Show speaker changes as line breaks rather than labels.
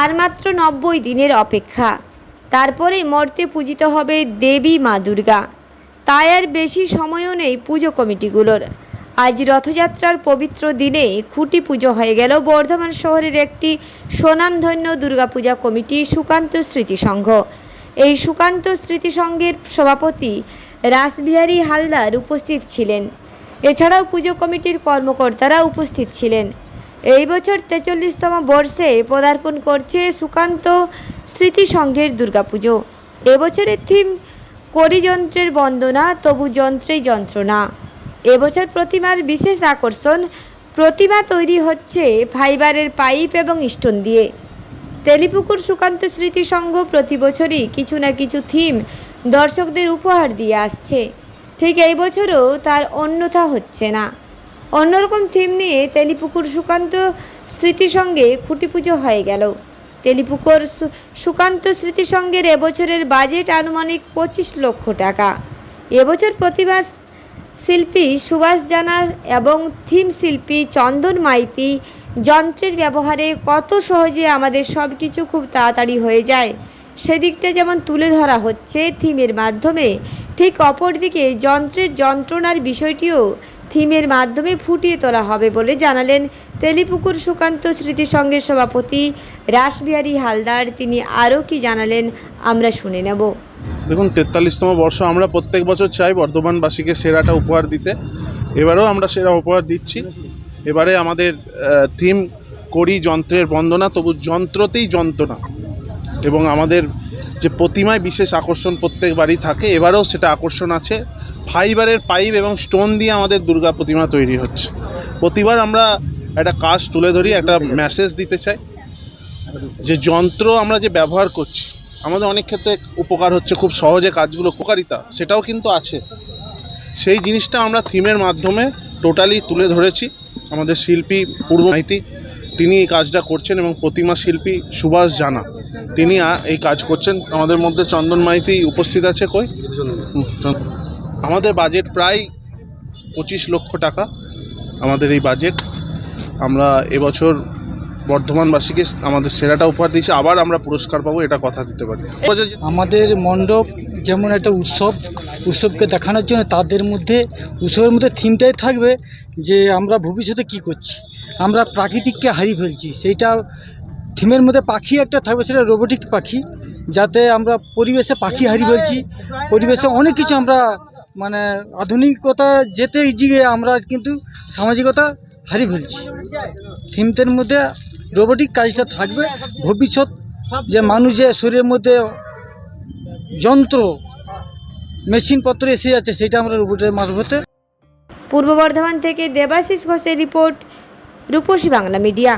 আর মাত্র নব্বই দিনের অপেক্ষা। তারপরে মর্তে পূজিত হবে দেবী মা দুর্গা। তাই আর বেশি সময়ও নেই পুজো কমিটিগুলোর। আজ রথযাত্রার পবিত্র দিনে খুঁটি পুজো হয়ে গেল বর্ধমান শহরের একটি স্বনামধন্য দুর্গাপূজা কমিটি সুকান্ত স্মৃতি সংঘ এই সুকান্ত স্মৃতি সংঘের সভাপতি রাসবিহারী হালদার উপস্থিত ছিলেন। এছাড়াও পুজো কমিটির কর্মকর্তারা উপস্থিত ছিলেন। এই বছর তেচল্লিশতম বর্ষে পদার্পণ করছে সুকান্ত স্মৃতি সংঘের দুর্গাপুজো। এবছরের থিম করিযন্ত্রের বন্দনা, তবু যন্ত্রেই যন্ত্রণা। এবছর প্রতিমার বিশেষ আকর্ষণ, প্রতিমা তৈরি হচ্ছে ফাইবারের পাইপ এবং স্টোন দিয়ে। তেলিপুকুর সুকান্ত স্মৃতি সংঘ প্রতি বছরই কিছু না কিছু থিম দর্শকদের উপহার দিয়ে আসছে। ঠিক এই বছরও তার অন্যথা হচ্ছে না। অন্যরকম থিম নিয়ে তেলিপুকুর সুকান্ত স্মৃতি সঙ্গে খুঁটি পুজো হয়ে গেল। তেলিপুকুর সুকান্ত স্মৃতি সঙ্গের এবছরের বাজেট আনুমানিক পঁচিশ লক্ষ টাকা। এবছর প্রতিভা শিল্পী সুভাষ জানা এবং থিম শিল্পী চন্দন মাইতি যন্ত্রের ব্যবহারে কত সহজে আমাদের সব কিছু খুব তাড়াতাড়ি হয়ে যায়। সেদিকটা যেমন তুলে ধরা হচ্ছে, থিমের মাধ্যমে, ঠিক অপরদিকে যন্ত্রের যন্ত্রণার বিষয়টিও থিমের মাধ্যমে ফুটিয়ে তোলা হবে বলে জানালেন তেলিপুকুর সুকান্ত স্মৃতি সংঘের সভাপতি রাসবিহারী হালদার। তিনি আরও কি জানালেন, আমরা শুনে নেব।
দেখুন, তেতাল্লিশতম বর্ষ আমরা প্রত্যেক বছর চাই বর্ধমানবাসীকে সেরাটা উপহার দিতে। এবারেও আমরা সেরা উপহার দিচ্ছি। এবারে আমাদের থিম করি যন্ত্রের বন্দনা, তবু যন্ত্রতেই যন্ত্রণা। এবং আমাদের যে প্রতিমায় বিশেষ আকর্ষণ প্রত্যেকবারই থাকে, এবারেও সেটা আকর্ষণ আছে। ফাইবারের পাইপ এবং স্টোন দিয়ে আমাদের দুর্গা প্রতিমা তৈরি হচ্ছে। প্রতিবার আমরা একটা কাজ তুলে ধরি, একটা মেসেজ দিতে চাই। যে যন্ত্র আমরা যে ব্যবহার করছি, আমাদের অনেক ক্ষেত্রে উপকার হচ্ছে, খুব সহজে কাজগুলো উপকারিতা, সেটাও কিন্তু আছে। সেই জিনিসটা আমরা থিমের মাধ্যমে টোটালি তুলে ধরেছি। আমাদের শিল্পী, পূর্ব মাইতি, তিনি এই কাজটা করছেন এবং প্রতিমা শিল্পী সুভাষ জানা। তিনি এই কাজ করছেন। আমাদের মধ্যে চন্দন মাইতি উপস্থিত আছে কই? আমাদের বাজেট প্রায় পঁচিশ লক্ষ টাকা, আমাদের এই বাজেট আমরা এবছর বর্ধমানবাসীকে আমাদের সেরাটা উপহার দিয়েছি। আবার আমরা পুরস্কার পাবো, এটা কথা দিতে পারি।
আমাদের মণ্ডপ যেমন একটা উৎসব, উৎসবকে দেখানোর জন্য তাদের মধ্যে, উৎসবের মধ্যে থিমটাই থাকবে যে আমরা ভবিষ্যতে কি করছি। আমরা প্রাকৃতিককে হারিয়ে ফেলছি। সেইটা থিমের মধ্যে পাখি একটা থাকবে, সেটা রোবোটিক পাখি। যাতে আমরা পরিবেশে পাখি হারিয়ে ফেলছি পরিবেশে অনেক কিছু আমরা মানে আধুনিকতা যেতে গিয়ে আমরা কিন্তু সামাজিকতা হারিয়ে ফেলছি। থিমটার মধ্যে রোবোটিক কাজটা থাকবে। ভবিষ্যৎ যে মানুষ যে শরীরের মধ্যে যন্ত্র মেশিনপত্র এসে যাচ্ছে, সেটা আমরা রোবটের মারফতে
পূর্ব বর্ধমান থেকে দেবাশিস ঘোষের রিপোর্ট রূপসী বাংলা মিডিয়া